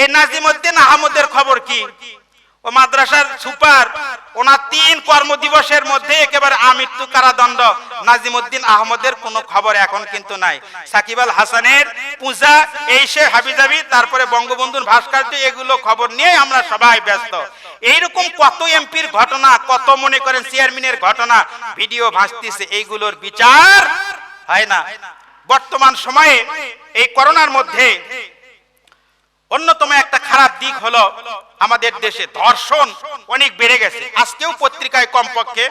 এই নাজিমুদ্দিন আহমদের খবর কি? ও মাদ্রাসার সুপার, ওনার তিন কর্মদিবসের মধ্যে একেবারে আমৃত্যু কারাদণ্ড। নাজিমুদ্দিন আহমদের কোনো খবর এখন কিন্তু নাই। সাকিব আল হাসানের, পূজা এই সে হাবিজাবি, তারপরে বঙ্গবন্ধুর ভাস্কর্য, এগুলো খবর নিয়ে আমরা সবাই ব্যস্ত। এইরকম কত এমপির ঘটনা, কত মনে করেন চেয়ারম্যানের ঘটনা, ভিডিও ভাসতেছে, এইগুলোর বিচার হয় না। বর্তমান সময়ে এই করোনার মধ্যে অন্যতম একটা খারাপ দিক হলো আমাদের দেশে ধর্ষণ অনেক বেড়ে গেছে। আজকেও পত্রিকায় কমপক্ষে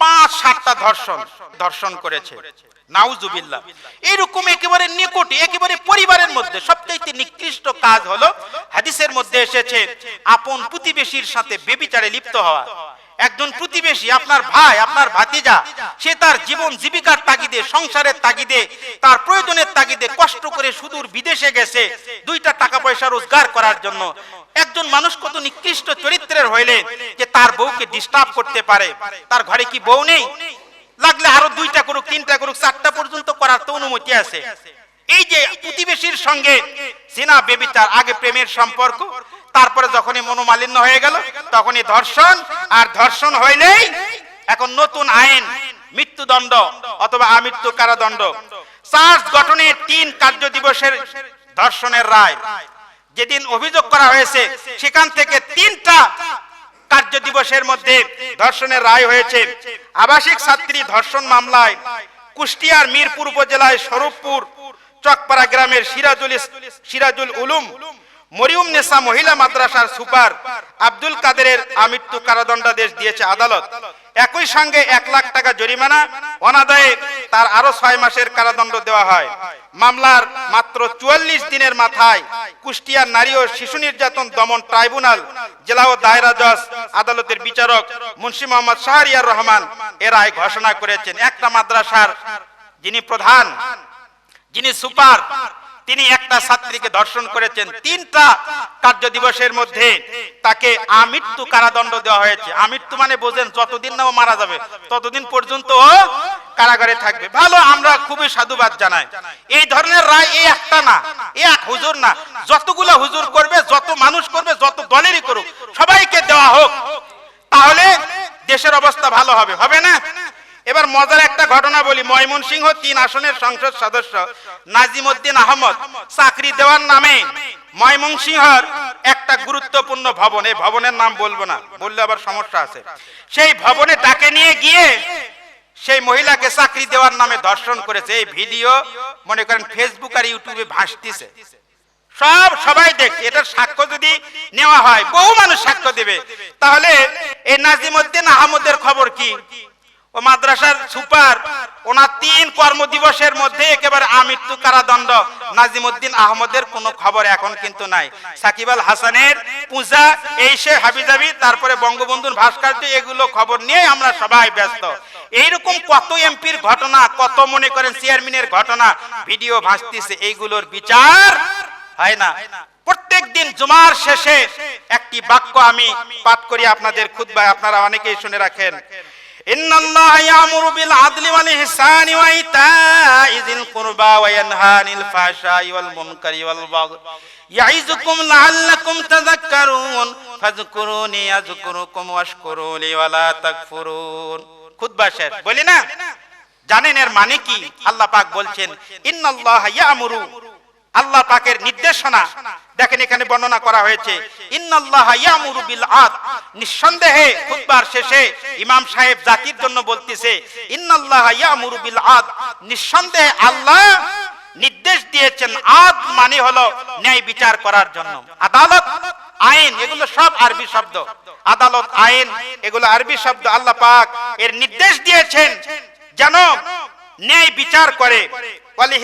পাঁচ, সাতটা ধর্ষণ ধর্ষণ করেছে। নাউজুবিল্লাহ। এরকম একেবারে নিকটে, একেবারে পরিবারের মধ্যে সবচেয়ে নিকৃষ্ট কাজ হলো হাদিসের মধ্যে এসেছে, আপন প্রতিবেশীর সাথে বেবিচারে লিপ্ত হওয়া। একজন প্রতিবেশী, আপনার ভাই, আপনার ভাতিজা, সে তার জীবন জীবিকার তাগিদে, সংসারের তাগিদে, তার প্রয়োজনের তাগিদে কষ্ট করে সুদূর বিদেশে গেছে, দুইটা টাকা পয়সা রোজগার করার জন্য। একজন মানুষ কত নিকৃষ্ট চরিত্রের হইলে যে তার বউকে ডিস্টার্ব করতে পারে। তার ঘরে কি বউ নেই? লাগলে আরও দুইটা করুক, তিনটা করুক, চারটা পর্যন্ত করার তো অনুমতি আছে। এই যে প্রতিবেশীর সঙ্গে সিনা বেবিচার আগে প্রেমের সম্পর্ক তারপরে যখনই মনোমালিন্য হয়ে গেল, তখনই ধর্ষণ। আর ধর্ষণ হইলেই এখন নতুন আইন, মৃত্যুদণ্ড অথবা আমৃত্যু কারাদণ্ড। চার্জ গঠনের তিন কার্য দিবসের ধর্ষণের রায়। যেদিন অভিযোগ করা হয়েছে, সেখান থেকে তিনটা কার্য দিবসের মধ্যে ধর্ষণের রায় হয়েছে। আবাসিক ছাত্রী ধর্ষণ মামলায় কুষ্টিয়ার মিরপুর উপজেলায় স্বরূপপুর, চকপাড়া গ্রামের সিরাজুল সিরাজুল উলুম মরিয়ম নেসা মহিলা মাদ্রাসার সুপার আব্দুল কাদেরের আমৃত্যু কারাদণ্ডাদেশ দিয়েছে আদালত। একই সঙ্গে এক লাখ টাকা জরিমানা, অনাদায়ে তার আরও ছয় মাসের কারাদণ্ড দেওয়া হয়। মামলার মাত্র চুয়াল্লিশ দিনের মাথায় কুষ্টিয়ার নারী ও শিশু নির্যাতন দমন ট্রাইব্যুনাল, জেলা ও দায়রা জজ, আদালতের বিচারক মুন্সি মোহাম্মদ শাহরিয়ার রহমান এর ঘোষণা করেছেন। একটা মাদ্রাসার যিনি প্রধান, যিনি সুপার তিনি একটা ছাত্রীকে ধর্ষণ করেছেন। তিনটা কার্য দিবসের মধ্যে তাকে আমৃত্যু কারাদণ্ড দেওয়া হয়েছে। আমৃত্যু মানে বোঝেন, যতদিন না ও মারা যাবে, ততদিন পর্যন্ত ও কারাগারে থাকবে। ভালো, আমরা খুবই সাধুবাদ জানাই। এই ধরনের রায় এই একটা না, এ এক হুজুর না। যতগুলো হুজুর করবে, যত মানুষ করবে, যত দলেরই করুক, সবাইকে দেওয়া হোক, তাহলে দেশের অবস্থা ভালো হবে। হবে না? এবার মজার একটা ঘটনা বলি। ময়মনসিংহ তিন আসনের সংসদ সদস্য নাজিম উদ্দিন আহমদ। চাকরি দেওয়ার নামে ময়মনসিংহর একটা গুরুত্বপূর্ণ ভবন। এই ভবনের নাম বলব না, বললে আবার সমস্যা আছে। সেই ভবনে ডাকে নিয়ে গিয়ে সেই মহিলাকে চাকরি দেওয়ার নামে দর্শন করেছে। এই ভিডিও মনে করেন ফেসবুক আর ইউটিউবে ভাসতেছে। সব সবাই দেখছে এটার সাক্ষ্য যদি নেওয়া হয়, বহু মানুষ সাক্ষ্য দেবে। তাহলে এই নাজিমউদ্দিন আহমদের খবর কি? ও মাদ্রাসার সুপার, ওনার তিন কর্মদিবসের মধ্যে একেবারে আমৃত্যু কারাদণ্ড। নাজিমউদ্দিন আহমদের কোনো খবর এখন কিন্তু নাই। সাকিব আল হাসানের, পূজা এই সে হাবিজাবি, তারপরে বঙ্গবন্ধুর ভাস্কর্য, এগুলো খবর নিয়ে আমরা সবাই ব্যস্ত। এইরকম কত এমপির ঘটনা, কত মনে করেন চেয়ারম্যানের ঘটনা, ভিডিও ভাসতেছে, এইগুলোর বিচার হয় না। প্রত্যেক দিন জুমার শেষে একটি বাক্য আমি পাঠ করি আপনাদের খুতবায় আপনারা অনেকেই শুনে রাখেন। إن الله يأمر بالعدل والإحسان وإيتاء ذي القربى وينهى عن الفحشاء والمنكر والبغي يعظكم لعلكم تذكرون فاذكروني أذكركم واشكروا لي ولا تكفرون খুতবা শেষ বলি না জানেন এর মানে কি আল্লাহ পাক বলছেন ইন্নাল্লাহ ইয়ামুরু আল্লাহ পাকের নির্দেশনা। দেখেন এখানে বর্ণনা করা হয়েছে নিঃসন্দেহে শেষে ইমাম সাহেব জাতির জন্য বলতেছে আদ। নিঃসন্দেহে আল্লাহ নির্দেশ দিয়েছেন, আদ মানে হলো ন্যায় বিচার করার জন্য। আদালত, আইন, এগুলো সব আরবি শব্দ। আদালত, আইন, এগুলো আরবি শব্দ। আল্লাহ পাক এর নির্দেশ দিয়েছেন যেন ন্যায় বিচার করে।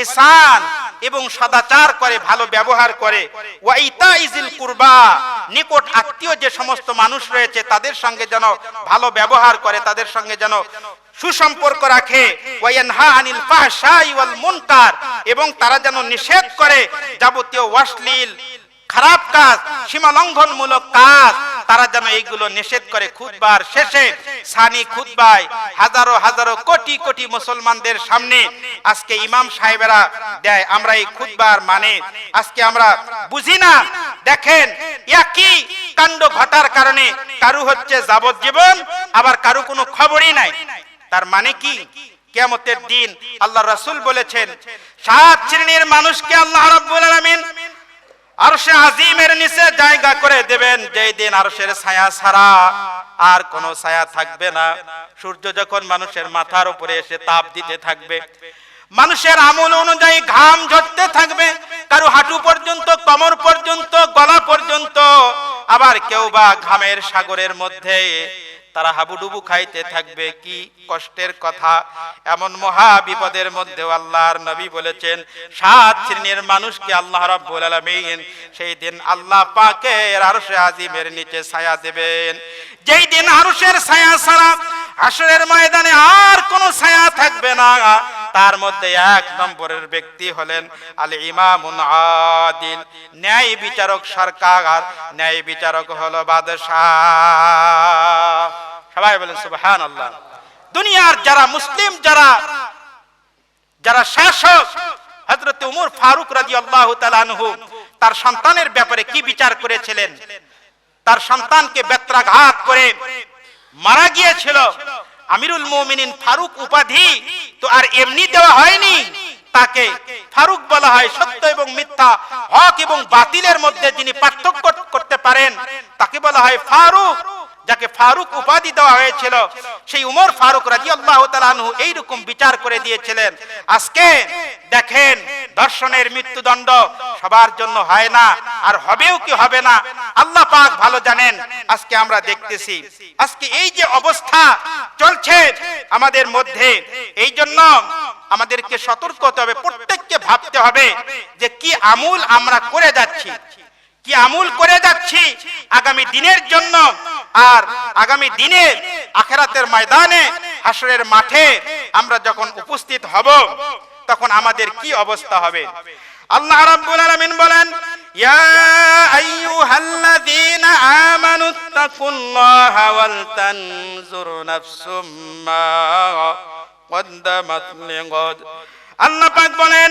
হিসান এবং সদাচার করে, ভালো ব্যবহার করে। নিকট আত্মীয় যে সমস্ত মানুষ রয়েছে, তাদের সঙ্গে যেন ভালো ব্যবহার করে, তাদের সঙ্গে যেন সুসম্পর্ক রাখে। এবং তারা যেন নিষেধ করে, যাবতীয় অশ্লীল খারাপ কাজ সীমা লঙ্ঘনমূলক কাজ, তারা যেন এইগুলো নিষেধ করে খুদবার শেষে, সানি খুদবায় হাজারো হাজারো কোটি কোটি মুসলমানদের সামনে আজকে ইমাম সাহেবেরা দেয়, আমরা এই খুদবার মানে আজকে আমরা বুঝি না, দেখেন, একই কাণ্ড ঘটার কারণে কারু হচ্ছে যাবজ্জীবন, আবার কারু কোনো খবরই নাই। তার মানে কি? কেয়ামতের দিন আল্লাহ রাসূল বলেছেন, সাত শ্রেণির মানুষকে আল্লাহ রাব্বুল আলামিন আরশে আজিমের নিচে জায়গা করে দেবেন, যেই দিন আরশের ছায়া ছাড়া আর কোনো ছায়া থাকবে না। সূর্য যখন মানুষের মাথার উপরে এসে তাপ দিতে থাকবে, মানুষের আমল অনুযায়ী ঘাম ঝরতে থাকবে, কারও হাঁটু পর্যন্ত, কমর পর্যন্ত, গলা পর্যন্ত, আবার কেউ বা ঘামের সাগরের মধ্যে তারা হাবুডুবু খাইতে থাকবে, কি কষ্টের কথা। এমন মহা বিপদের মধ্যে আল্লাহর নবী বলেছেন, সাত শ্রেণির মানুষকে আল্লাহ রাব্বুল আলামিন সেই দিন আল্লাহ পাকের আরশে আজিমের নিচে ছায়া দেবেন। যেই দিন আরশের ছায়া ছাড়া হাসরের ময়দানে আর কোনো ছায়া থাকবে না। তার মধ্যে এক নম্বরের ব্যক্তি হলেন আল ইমামুন আদিল, ন্যায় বিচারক সরকার। ন্যায় বিচারক হলো বাদশাহ। সবাই বলেন সুবহান আল্লাহ দুনিয়ার যারা মুসলিম, যারা যারা শাসক, হযরত উমর ফারুক রাদিয়াল্লাহু তাআলা আনহু, তার সন্তানের ব্যাপারে কি বিচার করেছিলেন? তার সন্তানকে বেত্রাঘাত করে মারা গিয়েছিল। আমিরুল মুমিনিন ফারুক উপাধি তো আর এমনি দেওয়া হয়নি। তাকে ফারুক বলা হয় সত্য এবং মিথ্যা, হক এবং বাতিলের মধ্যে যিনি পার্থক্য করতে পারেন, তাকে বলা হয় ফারুক। ফারুক উপাধি দেওয়া হয়েছিল। সেই উমর ফারুক রাদিয়াল্লাহু তাআলা আনহু এইরকম বিচার করে দিয়েছিলেন। আজকে দেখেন দর্শনের মৃত্যুদণ্ড সবার জন্য হয় না, আর হবেও কি হবে না, আল্লাহ পাক ভালো জানেন। আজকে আমরা দেখতেছি। আজকে এই যে অবস্থা চলছে আমাদের মধ্যে, এই জন্য আমাদেরকে সতর্ক হতে হবে, প্রত্যেককে ভাবতে হবে যে কি আমূল আমরা করে যাচ্ছি। কি আমূল করে যাচ্ছি আগামী দিনের জন্য? আর আগামী দিনে আখেরাতের ময়দানে হাসরের মাঠে আমরা যখন উপস্থিত হব, তখন আমাদের কি অবস্থা হবে? আল্লাহ রাব্বুল আলামিন বলেন, ইয়া আইয়ুহাল্লাযীনা আমানুত্তাকুল্লাহা ওয়াল তানজুর নাফসুম মা কদ্দামাত লিগাদ আল্লাহ পাক বলেন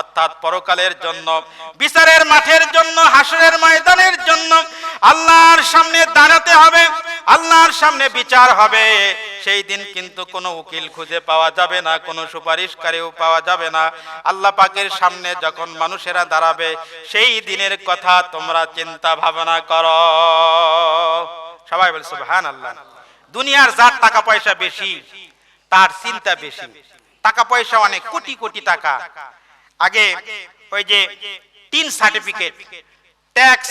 অর্থাৎ পরকালের জন্য, বিচারের মাঠের জন্য, হাসরের ময়দানের জন্য আল্লাহর সামনে দাঁড়াতে হবে, আল্লাহর সামনে বিচার হবে। সেই দিন কিন্তু কোনো উকিল খুঁজে পাওয়া যাবে না, কোনো সুপারিশকারীও পাওয়া যাবে না। আল্লাহ পাকের সামনে যখন মানুষেরা দাঁড়াবে, সেই দিনের কথা তোমরা চিন্তা ভাবনা করো। সবাই বলে সুবহান আল্লাহ দুনিয়ার যার টাকা পয়সা বেশি, তার চিন্তা বেশি। টাকা পয়সা অনেক, কোটি কোটি টাকা। আগে ওই যে তিন সার্টিফিকেট ট্যাক্স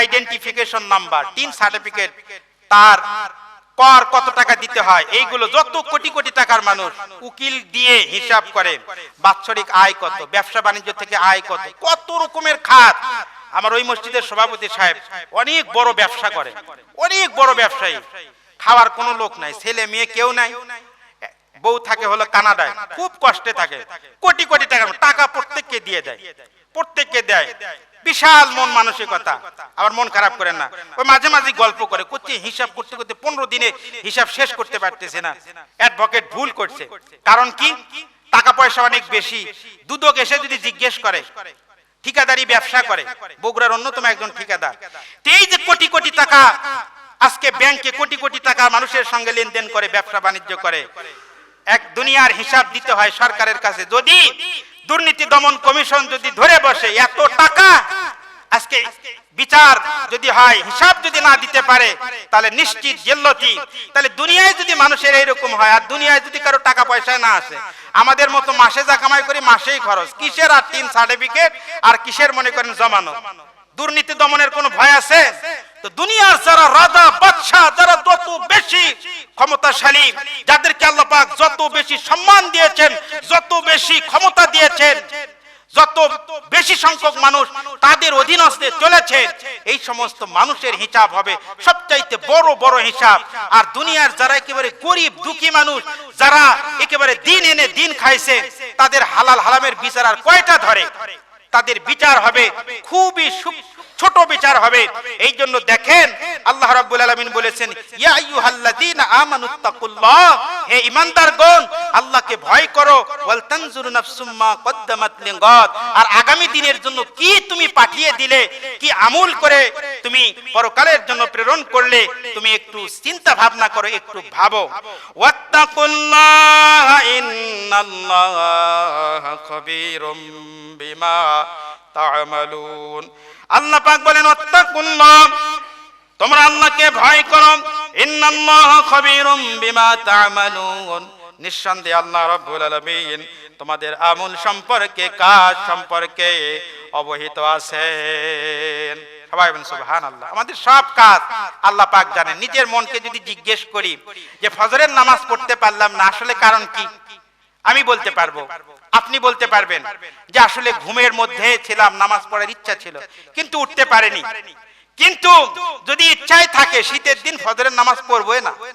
আইডেন্টিফিকেশন নাম্বার তিন সার্টিফিকেট তার কর কত টাকা দিতে হয়, এইগুলো যত কোটি কোটি টাকার মানুষ উকিল দিয়ে হিসাব করে, বাৎসরিক আয় কত, ব্যবসা বাণিজ্য থেকে আয় কত কত রকমের খাত। আমার ওই মসজিদের সভাপতি সাহেব অনেক বড় ব্যবসা করে, অনেক বড় ব্যবসায়ী। খাওয়ার কোনো লোক নাই, ছেলে মেয়ে কেউ নাই। বউ থাকে হলো কানাডায়, খুব কষ্টে থাকে। কোটি কোটি টাকা টাকা প্রত্যেককে দিয়ে দেয়। প্রত্যেককে দেয়। বিশাল মন মানসিকতা। আবার মন খারাপ করেন না। ওই মাঝে মাঝে গল্প করে করছে হিসাব করতে করতে পনেরো দিনে হিসাব শেষ করতে পারতেছে না। অ্যাডভোকেট ভুল করছে। কারণ কি? টাকা পয়সা অনেক বেশি। দুদক এসে যদি জিজ্ঞেস করে, ঠিকাদারি ব্যবসা করে, বগুড়ার অন্যতম একজন ঠিকাদার এই যে কোটি কোটি টাকা, আজকে ব্যাংকে কোটি কোটি টাকা মানুষের সঙ্গে লেনদেন করে, ব্যবসা বাণিজ্য করে এক দুনিয়ার হিসাব দিতে হয় সরকারের কাছে। যদি দুর্নীতি দমন কমিশন যদি ধরে বসে এত টাকা, আজকে বিচার যদি হয়, হিসাব যদি না দিতে পারে, তাহলে নিশ্চিত জেল্লতি। তাহলে দুনিয়ায় যদি মানুষের এইরকম হয়, আর দুনিয়ায় যদি কারও টাকা পয়সা না আসে, আমাদের মতো মাসে যা কামাই করি মাসেই খরচ। কিসের আর তিন সার্টিফিকেট আর কিসের মনে করেন জমানো দুর্নীতি দমনের কোনো ভয় আছে? দুনিয়ার যারা রাজা, বাদশাহ, যারা যত বেশি ক্ষমতাশালী, যাদেরকে যত বেশি সম্মান দিয়েছেন, যত বেশি ক্ষমতা দিয়েছেন, যত বেশি সংখ্যক মানুষ তাদের অধীনস্থে চলেছে, এই সমস্ত মানুষের হিসাব হবে সবচাইতে বড় বড় হিসাব। আর দুনিয়ার যারা একেবারে গরিব, দুঃখী মানুষ, যারা একেবারে দিন এনে দিন খাইছে, তাদের হালাল হারামের বিচার আর কয়টা ধরে? তাদের বিচার হবে খুবই ছোট বিচার হবে। এই জন্য দেখেন আল্লাহ রাব্বুল আলামিন বলেছেন, ইয়া আইয়ুহাল্লাযীনা আমানুত্তাকুল্লাহ হে ঈমানদারগণ, আল্লাহকে ভয় করো, ওয়াল তানজুরু নাফসুম মা কদ্দামাত লিগাদ আর আগামী দিনের জন্য কি তুমি পাঠিয়ে দিলে, কি আমল করে তুমি পরকালের জন্য প্রেরণ করলে, তুমি একটু চিন্তা ভাবনা করো, একটু ভাবো। ওয়াত্তাকুল্লাহ ইন্নাল্লাহা খাবীরুম বিমা তা'মালুন আল্লাহ পাক বলেন, ওয়াত্তাকুল্লাহ, তোমরা আল্লাহকে ভয় করো। ইন্নাল্লাহা খাবীরুম বিমা তা'মালুন নিঃসন্দেহে আল্লাহ রাব্বুল আলামিন তোমাদের আমল সম্পর্কে, কাজ সম্পর্কে অবহিত আছেন। সবাই বলেন, সুবহানাল্লাহ। আমাদের সব কাজ আল্লাহ পাক জানেন। নিজের মনকে যদি জিজ্ঞেস করি যে, ফজরের নামাজ পড়তে পারলাম না, আসলে কারণ কি? আমি বলতে পারব। আপনি বলতে পারবেন যে আসলে ঘুমের মধ্যে ছিলাম, নামাজ পড়ার ইচ্ছা ছিল, কিন্তু উঠতে পারেনি। কিন্তু যদি ইচ্ছাই থাকে, শীতের দিন ফজরের নামাজ পড়ব না।